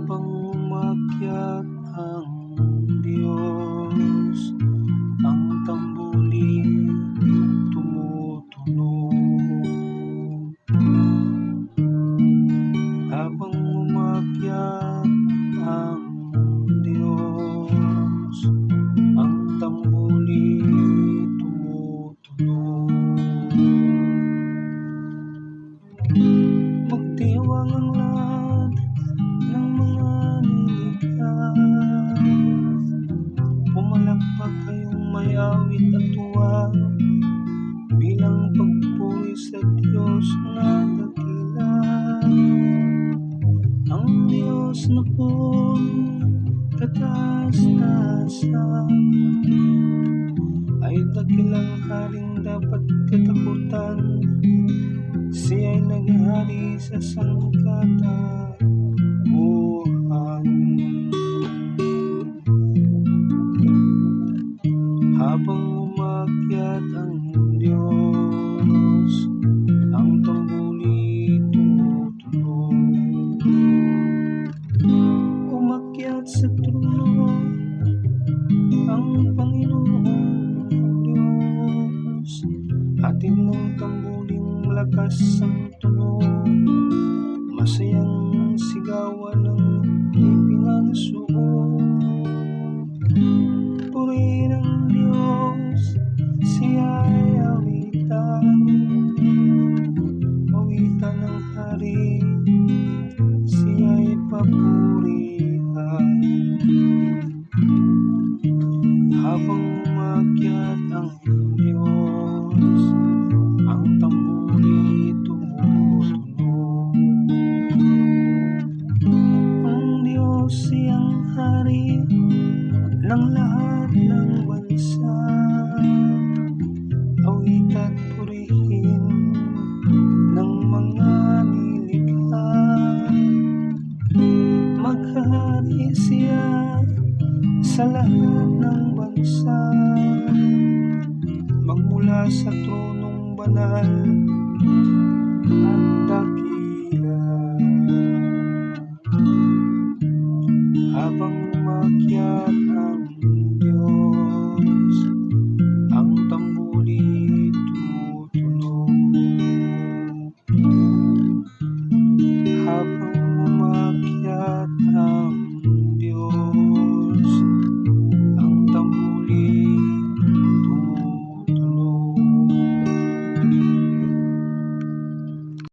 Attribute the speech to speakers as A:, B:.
A: habang kayong may awit at tuwa Bilang pagpuri sa Diyos na dakila Ang Diyos na po'y kataas-taasan Ay dakilang haring dapat katakutan. Siya'y naghahari sa sangkatauhan Habang umakyat ang Diyos Ang tambuli tumutunog Umakyat sa trono Ang Panginoong Diyos. Atin ng tambuling malakas ang tunog awitan Awitan ng hari, siya'y papurihan. Habang umakyat ang Diyos Ang tambuli tumutunog Ang Diyos siyang hari ng lahat ng Siya sa lahat ng bansa. Magmula sa tronong banal